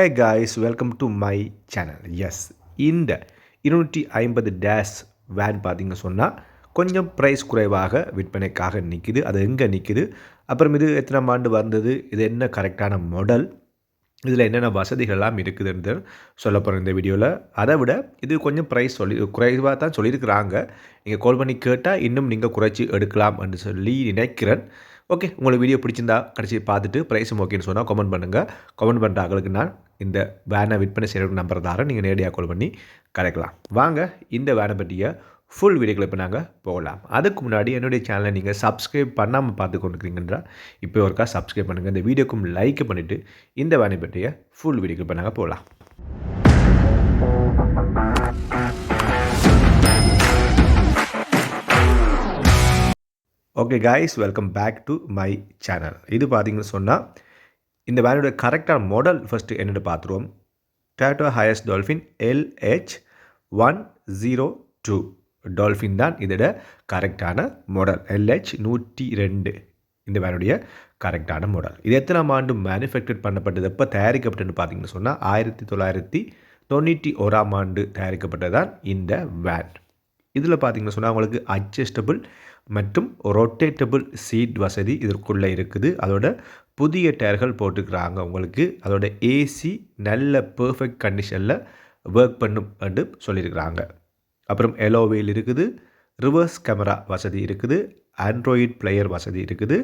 Hey guys welcome to my channel yes இந்த இருநூற்றி ஐம்பது டேஷ் வேன் பார்த்தீங்க சொன்னால் கொஞ்சம் ப்ரைஸ் குறைவாக விற்பனைக்காக நிற்கிது அது எங்கே நிற்கிது அப்புறம் இது எத்தனை ஆண்டு வந்தது? இது என்ன கரெக்டான மாடல் இதில் என்னென்ன வசதிகள்லாம் இருக்குதுன்றது சொல்ல போகிறேன் இந்த வீடியோவில் அதை விட இது கொஞ்சம் ப்ரைஸ் சொல்லி குறைவாக தான் சொல்லியிருக்கிறாங்க. நீங்கள் கால் பண்ணி கேட்டால் இன்னும் நீங்கள் குறைச்சி எடுக்கலாம் என்று சொல்லி நினைக்கிறேன். ஓகே உங்களுக்கு வீடியோ பிடிச்சிருந்தா கடைசி பார்த்துட்டு ப்ரைஸும் ஓகேன்னு சொன்னால் கமெண்ட் பண்ணுங்கள் கமெண்ட் பண்ணுற ஆகளுக்கு நான் இந்த வேனை விற்பனை செய்கிற நம்பர் தாரை நீங்கள் நேரடியாக கால் பண்ணி கிடைக்கலாம் வாங்க இந்த வேனை பற்றிய ஃபுல் வீடியோக்களை இப்போ நாங்கள் போகலாம் அதுக்கு முன்னாடி என்னுடைய சேனலை நீங்கள் சப்ஸ்கிரைப் பண்ணாமல் பார்த்து கொண்டுக்கிறீங்கன்றா இப்போ ஒருக்கா சப்ஸ்கிரைப் பண்ணுங்கள் இந்த வீடியோக்கும் லைக் பண்ணிவிட்டு இந்த வேலை பற்றிய ஃபுல் வீடியோக்கள் இப்போ நாங்கள் போகலாம் okay guys welcome back to my channel இது பார்த்தீங்கன்னு சொன்னால் இந்த வேனுடைய கரெக்டான மாடல் ஃபஸ்ட்டு என்னென்னு பார்த்துருவோம் டேட்டோ HiAce Dolphin LH one zero two Dolphin தான் இதோட கரெக்டான மாடல் எல்ஹெச் நூற்றி ரெண்டு. இந்த வேனுடைய கரெக்டான மாடல் இது எத்தனாம் ஆண்டு மேனுஃபேக்சர் பண்ணப்பட்டது? எப்போ தயாரிக்கப்பட்டதுன்னு பார்த்தீங்கன்னு சொன்னால் ஆயிரத்தி தொள்ளாயிரத்தி தொண்ணூற்றி ஓராம் ஆண்டு தயாரிக்கப்பட்டது தான் இந்த வேன் இதில் பார்த்தீங்கன்னு சொன்னால் உங்களுக்கு அட்ஜஸ்டபிள் மற்றும் ரொட்டேட்டபிள் சீட் வசதி இதற்குள்ளே இருக்குது. அதோட புதிய டயர்கள் போட்டுக்கிறாங்க உங்களுக்கு. அதோட ஏசி நல்ல பர்ஃபெக்ட் கண்டிஷனில் ஒர்க் பண்ணும் அப்படின்னு சொல்லியிருக்கிறாங்க. அப்புறம் எலோவேல் இருக்குது ரிவர்ஸ் கேமரா வசதி இருக்குது ஆண்ட்ராய்டு பிளேயர் வசதி இருக்குது.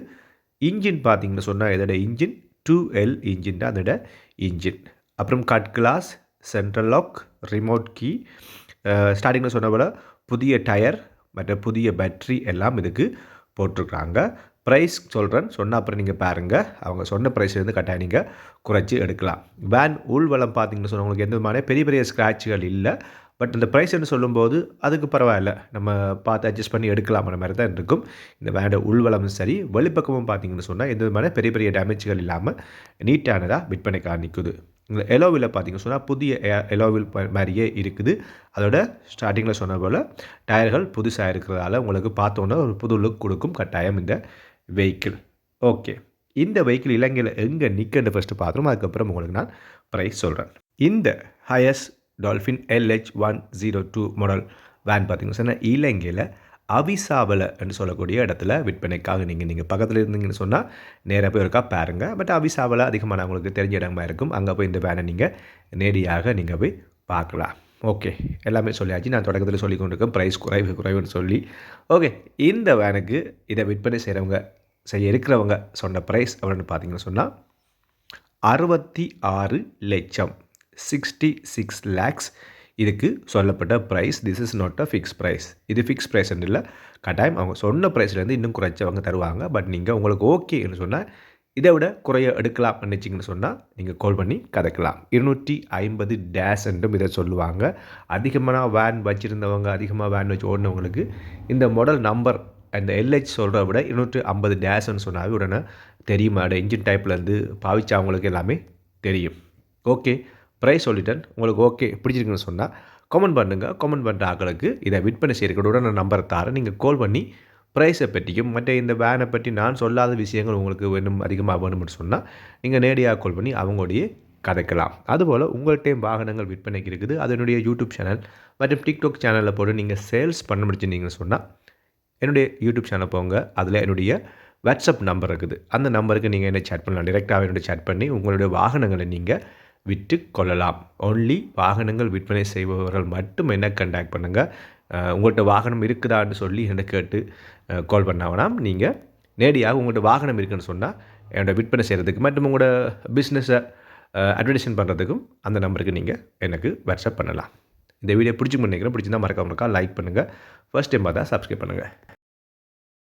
இன்ஜின் பார்த்தீங்கன்னு சொன்னால் இதோட இன்ஜின் டூ எல் இன்ஜின் தான் அதோட இன்ஜின் அப்புறம் cut glass central lock remote key ஸ்டார்டிங்கில் சொன்ன போல் புதிய டயர் மற்ற புதிய பேட்ரி எல்லாம் இதுக்கு போட்டிருக்கிறாங்க. ப்ரைஸ் சொல்கிறேன் சொன்ன அப்புறம் நீங்கள் பாருங்கள் அவங்க சொன்ன ப்ரைஸ்லேருந்து கட்டாயம் நீங்கள் குறைச்சி எடுக்கலாம். வேன் உள்வளம் பார்த்தீங்கன்னு சொன்னவங்களுக்கு எந்த விதமான பெரிய பெரிய ஸ்க்ராட்சுகள் இல்லை. பட் இந்த ப்ரைஸ் என்று சொல்லும்போது அதுக்கு பரவாயில்ல. நம்ம பார்த்து அட்ஜஸ்ட் பண்ணி எடுக்கலாம்ன்ற மாதிரி தான் இருக்கும். இந்த வேண்டை உள்வளமும் சரி வெளிப்பக்கமும் பார்த்தீங்கன்னு சொன்னால் எந்த விதமான பெரிய பெரிய டேமேஜ்கள் இல்லாமல் நீட்டானதாக விற்பனைக்காக நிற்குது இந்த எலோவில் பார்த்தீங்கன்னு சொன்னால் புதிய எலோவில் மாதிரியே இருக்குது. அதோட ஸ்டார்டிங்கில் சொன்ன போல் டயர்கள் புதுசாக இருக்கிறதால உங்களுக்கு பார்த்தோன்னா ஒரு புது லுக் கொடுக்கும் கட்டாயம் இந்த வெஹிக்கிள் ஓகே இந்த வெஹிக்கிள் இலங்கையில் எங்கே நிற்கன்னு ஃபஸ்ட்டு பார்த்துரும் அதுக்கப்புறம் உங்களுக்கு நான் ப்ரைஸ் சொல்கிறேன் இந்த HiAce Dolphin LH one zero two model van பார்த்தீங்கன்னு சொன்னால் இலங்கையில் அவிசாவல என்று சொல்லக்கூடிய இடத்துல விற்பனைக்காக நீங்கள் நீங்கள் பக்கத்தில் இருந்தீங்கன்னு சொன்னால் நேராக போய் இருக்கா பாருங்கள் பட் அவிசாவல அதிகமாக உங்களுக்கு தெரிஞ்ச இடமா இருக்கும். அங்கே போய் இந்த வேனை நீங்கள் நேரடியாக நீங்கள் போய் பார்க்கலாம். ஓகே எல்லாமே சொல்லியாச்சு. நான் தொடக்கத்தில் சொல்லி கொண்டிருக்கேன். ப்ரைஸ் குறைவு குறைவுன்னு சொல்லி. ஓகே இந்த வேனுக்கு இதை விற்பனை செய்கிறவங்க செய்ய இருக்கிறவங்க சொன்ன ப்ரைஸ் அப்படின்னு பார்த்தீங்கன்னு சொன்னால் அறுபத்தி ஆறு லட்சம். சிக்ஸ்டி சிக்ஸ் லேக்ஸ் இதுக்கு சொல்லப்பட்ட price this is not a fix price இது ஃபிக்ஸ் ப்ரைஸ் இல்லை. கட்டாயம் அவங்க சொன்ன ப்ரைஸ்லேருந்து இன்னும் குறைச்சவங்க தருவாங்க. பட் நீங்கள் உங்களுக்கு ஓகேன்னு சொன்னால் இதை விட குறைய எடுக்கலாம் நினச்சிங்கன்னு சொன்னால் நீங்கள் கால் பண்ணி கதைக்கலாம். இருநூற்றி ஐம்பது டேஸ் என்றும் இதை சொல்லுவாங்க. அதிகமான வேன் வச்சுருந்தவங்க அதிகமாக வேன் வச்சு ஓடினவங்களுக்கு இந்த மாடல் நம்பர் அந்த எல்ஹெச் சொல்கிறத விட இருநூற்றி ஐம்பது டேஸ்ன்னு சொன்னாவே உடனே தெரியுமா இன்ஜின் டைப்லேருந்து பாவிச்சவங்களுக்கு எல்லாமே தெரியும். ஓகே ப்ரைஸ் சொல்லிட்டேன். உங்களுக்கு ஓகே பிடிச்சிருக்குன்னு சொன்னால் கமெண்ட் பண்ணுங்கள் கமெண்ட் பண்ணுற ஆக்களுக்கு இதை விற்பனை செய்யறக்கூட நான் நம்பரை தரேன் நீங்கள் கால் பண்ணி ப்ரைஸை பற்றியும் மற்ற இந்த வேனை பற்றி நான் சொல்லாத விஷயங்கள் உங்களுக்கு வேணும் அதிகமாக வேணும்னு சொன்னால் நீங்கள் நேரடியாக கால் பண்ணி அவங்களுடைய கதைக்கலாம். அதுபோல் உங்கள்கிட்டையும் வாகனங்கள் விற்பனைக்கு இருக்குது. அதனுடைய யூடியூப் சேனல் மற்றும் டிக்டாக் சேனலில் போட்டு நீங்கள் சேல்ஸ் பண்ண முடிச்சுருந்தீங்கன்னு சொன்னால் என்னுடைய யூடியூப் சேனல் போங்க. அதில் என்னுடைய வாட்ஸ்அப் நம்பர் இருக்குது. அந்த நம்பருக்கு நீங்கள் என்ன சேட் பண்ணலாம். டிரெக்டாக என்னுடைய சேட் பண்ணி உங்களுடைய வாகனங்களை நீங்கள் விற்று கொள்ளலாம். ஒன்லி வாகனங்கள் விற்பனை செய்பவர்கள் மட்டும் என்ன கண்டாக்ட் பண்ணுங்கள் உங்கள்கிட்ட வாகனம் இருக்குதான்னு சொல்லி என்னை கேட்டு கால் பண்ணாவனாம் நீங்கள் நேரடியாக உங்கள்கிட்ட வாகனம் இருக்குன்னு சொன்னால் என்னோட விற்பனை செய்கிறதுக்கு மற்றும் உங்களோட பிஸ்னஸை அட்வர்டைஸ்மெண்ட் பண்ணுறதுக்கும் அந்த நம்பருக்கு நீங்கள் எனக்கு வாட்ஸ்அப் பண்ணலாம். இந்த வீடியோ பிடிச்சி நினைக்கிறேன். பிடிச்சிருந்தா மறக்காம இருக்கா லைக் பண்ணுங்கள் ஃபஸ்ட் டைம் பார்த்தா சப்ஸ்கிரைப் பண்ணுங்கள்